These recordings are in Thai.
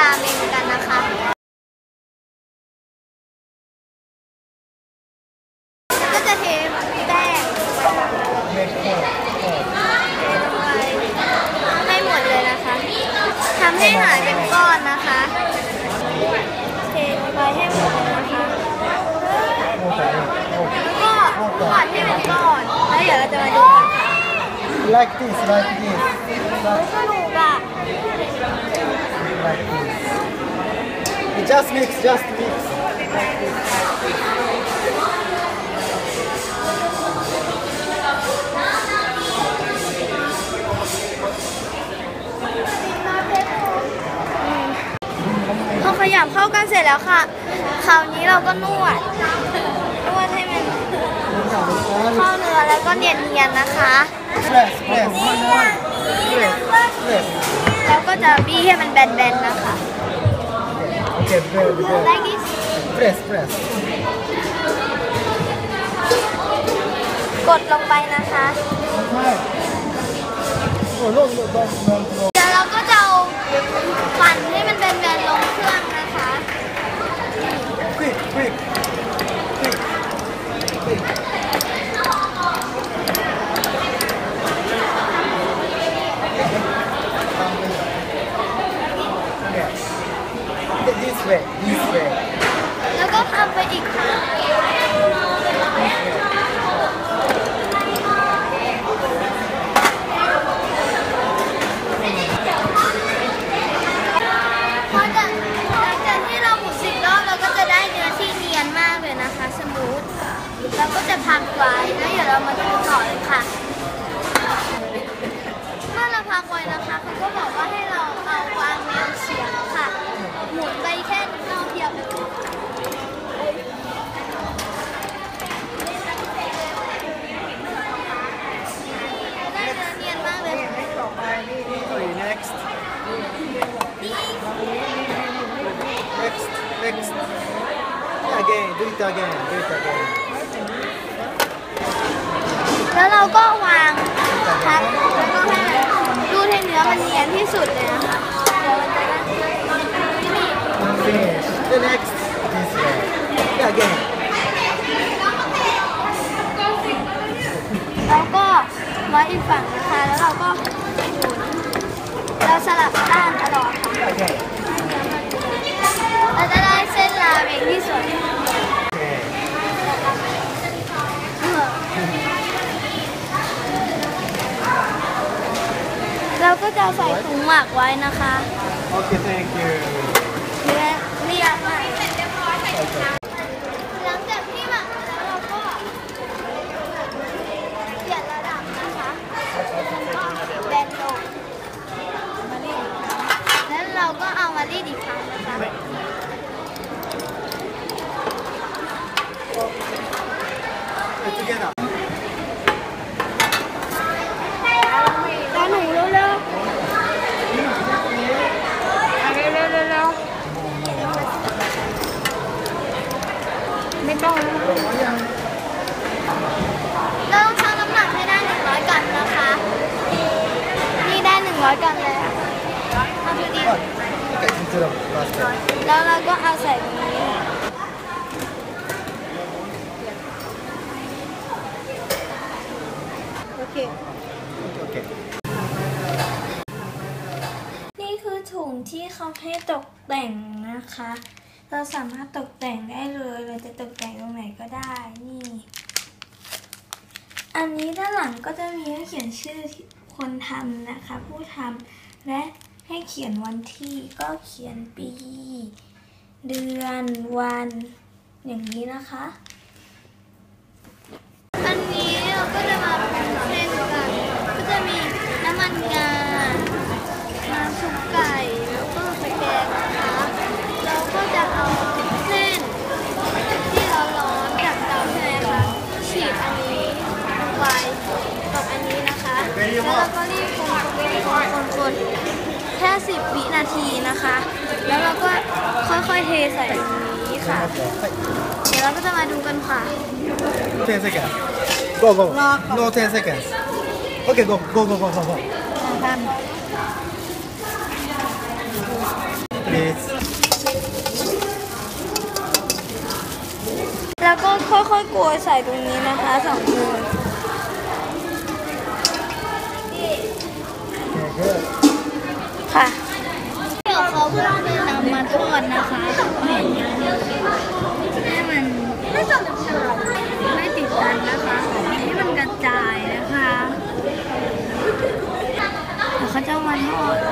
ราเมงกันนะคะก็จะเทแป้ง Make four. Four. เทลงไปให้หมดเลยนะคะทำให้หายเป็นก้อนนะคะเทลงไปให้หมดเลยนะคะ Okay. แล้วก็ผัดให้เป็นก้อนแล้วเดี๋ยวเราจะมาดูกันค่ะ Like this, like this. สนุกอะ Like this. Just mix, just mix. พอขยำเข้ากันเสร็จแล้วค่ะ คราวนี้เราก็นวด นวดให้มันเข้าเนื้อแล้วก็เนียนๆนะคะ Press, press. Press, press. แล้วก็จะบี้ให้มันแบนๆนะคะ Okay, very good. like this Press, press. กดลงไปนะคะ Right. Oh, no, no, don't, don't, no. เดี๋ยวเราก็จะเอาปั่นให้มันแบนๆลงเครื่องนะคะ Quick, quick. Quick. Quick. Okay. This way, this way. แล้วก็ทำไปอีกค่ะ พอจากหลังจากที่เราหมุนสิบรอบเราก็จะได้เนื้อที่เนียนมากเลยนะคะสมูทเราก็ จะพักไว้แล้วเดี๋ยวเรามาดูต่อเลยค่ะ เมื่อเราพักไว้นะคะเขาก็บอกว่าให้เราเอาวางแนวเฉียงค่ะ หมุนไปแค่รอบเดียวเลยค่ะได้เนื้อเนียนมากเลย Sorry, next. Next, next. Again, do it again, do it again. แล้วเราก็วางพักแล้วก็ให้รูดให้เนื้อมันเนียนที่สุดเลยนะคะเดี๋ยวมันจะได้ที่นี่ Finish. The next, this way. Yeah, again. แล้วก็ไว้อีกฝั่งนะคะ แล้วเราก็หมุนเราสลับด้านตลอดค่ะ Again. เราจะได้เส้นราเมงที่สวย Okay. เราก็จะ ใส่ถุงหมักไว้นะคะ โอเค thank you. เนื้อเรียบมากหลังจากที่หมักแล้วเราก็เปลี่ยนระดับนะคะแล้วก็แบนลงมารีดแล้วเราก็เอามารีดอีกครั้งนะคะ Put together. ตาหนูเร็วๆเร็วเร็วเร็วเร็วไม่ต้อง เราต้องชั่งน้ำหนักให้ได้ 100กรัมนะคะ นี่ได้ 100กรัมเลยอะเอาดูดิ Okay, into the basket. แล้วเราก็เอาใส่ตรงนี้ โอเค Okay. นี่คือถุงที่เขาให้ตกแต่งนะคะ เราสามารถตกแต่งได้เลย เราจะตกแต่งตรงไหนก็ได้นี่ อันนี้ด้านหลังก็จะมีให้เขียนชื่อคนทำนะคะ ผู้ทำและให้เขียนวันที่ก็เขียนปี เดือนวัน อย่างนี้นะคะ 50 วินาทีนะคะ แล้วเราก็ค่อยๆเทใส่ตรงนี้ค่ะ เดี๋ยวเราก็จะมาดูกันค่ะ 10 seconds. Go, go. No, 10 seconds. Okay, go, go, go, go, go, go. แล้วก็ค่อยๆโกยใส่ตรงนี้นะคะสองมือ ดี๋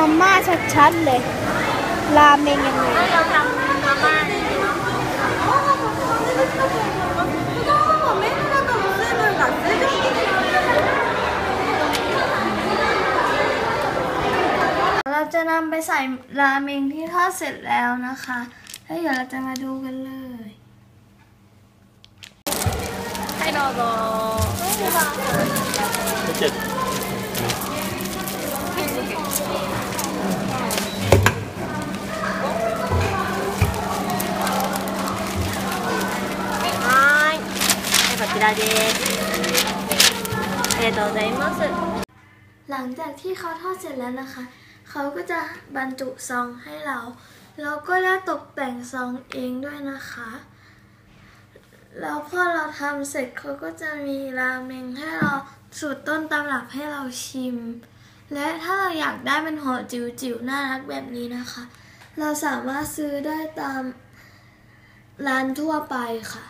มาม่าชัดๆเลย ราเมงยังไงเราจะนำไปใส่ราเมงที่ทอดเสร็จแล้วนะคะ แล้วเดี๋ยวเราจะมาดูกันเลยให้รอโบはいこちらですありがとうございます หลังจากที่เขาทอดเสร็จแล้วนะคะ เขาก็จะบรรจุซองให้เรา แล้วก็จะตกแต่งซองเองด้วยนะคะ แล้วพอเราทำเสร็จเขาก็จะมีราเมงให้เราสูตรต้นตำรับให้เราชิม และถ้าเราอยากได้เป็นห่อจิ๋วๆน่ารักแบบนี้นะคะ เราสามารถซื้อได้ตามร้านทั่วไปค่ะ